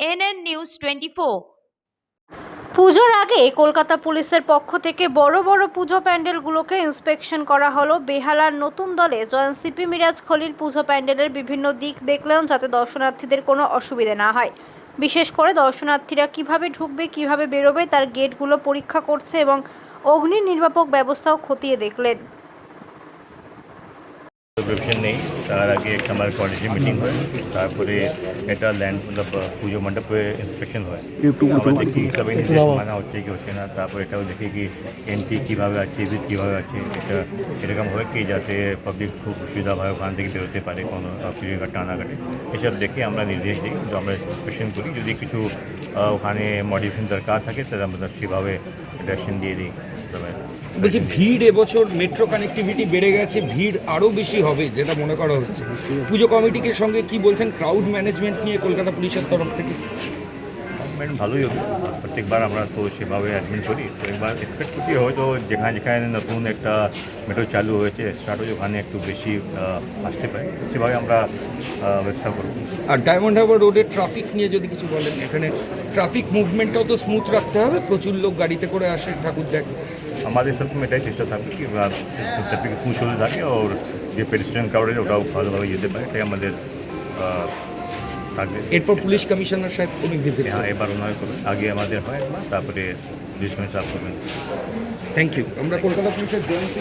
Twenty four. পুজোর আগে কলকাতা পুলিশের পক্ষ থেকে বড় বড় পুজো প্যান্ডেলগুলোকে ইন্সপেকশন করা হলো। বেহালার নতুন দলে জয়েন সিপি মিরাজ খলিল পুজো প্যান্ডেলের বিভিন্ন দিক দেখলেন যাতে দর্শনার্থীদের কোনো অসুবিধা না হয়। বিশেষ করে দর্শনার্থীরা কীভাবে ঢুকবে, কীভাবে বেরোবে তার গেটগুলো পরীক্ষা করছে এবং অগ্নি নির্বাপক ব্যবস্থাও খতিয়ে দেখলেন। প্রিপারেশন নেই। তার আগে একটা আমার কোয়ার্ডিনেশন মিটিং হয়। তারপরে এটা ল্যান্ড মতলব পুজো মণ্ডপে ইন্সপেকশন হয়। আমরা দেখি সবাই নির্দেশ মানা হচ্ছে কি হচ্ছে না। তারপরে এটাও দেখি কি এন্ট্রি কীভাবে আছে এক্সিট কীভাবে আছে এটা এরকম হয় কি যাতে পাবলিক খুব সুবিধা হয় ওখান থেকে বেরোতে পারে কোনো পুজো টানা কাটে এসব দেখে আমরা নির্দেশ দিই। তো আমরা ইন্সপেকশন করি। যদি কিছু ওখানে মডিফিকেশন দরকার থাকে তাহলে আমরা সেভাবে ডাইরেকশন দিয়ে দিই। তবে বলছি, ভিড় এবছর মেট্রো কানেক্টিভিটি বেড়ে গেছে, ভিড় আরও বেশি হবে যেটা মনে করা হচ্ছে। পুজো কমিটিকে সঙ্গে কি বলছেন? ক্রাউড ম্যানেজমেন্ট নিয়ে কলকাতা পুলিশের তরফ থেকে। ম্যাডাম ভালোই হবে প্রত্যেকবার আমরা তো সেভাবে অ্যাডমিট করি। তো একবার এক্সপেক্ট করছি হয়তো যেখানে যেখানে নতুন একটা মেট্রো চালু হয়েছে স্টার্ট হয়েছে ওখানে একটু বেশি আসতে পারে। সেভাবে আমরা ব্যবস্থা করব। আর ডায়মন্ড হারবার রোডের ট্রাফিক নিয়ে যদি কিছু বলেন এখানে ট্রাফিক মুভমেন্টটাও তো স্মুথ রাখতে হবে। প্রচুর লোক গাড়িতে করে আসে ঠাকুর দেখ। আমাদের সবসময় এটাই চেষ্টা থাকবে কি ট্রাফিক পুষলে থাকে ওর যে পেডিস্ট্রিয়ান আছে ওটাও ভালোভাবে যেতে পারে। এটাই আমাদের থাকবে। এরপর পুলিশ কমিশনার সাহেব উনি ভিজিট হ্যাঁ এবার ওনার করবেন আগে আমাদের হয় না তারপরে পুলিশ কমিশনার করবেন। থ্যাংক ইউ আমরা কলকাতা পুলিশের জয়েন্ট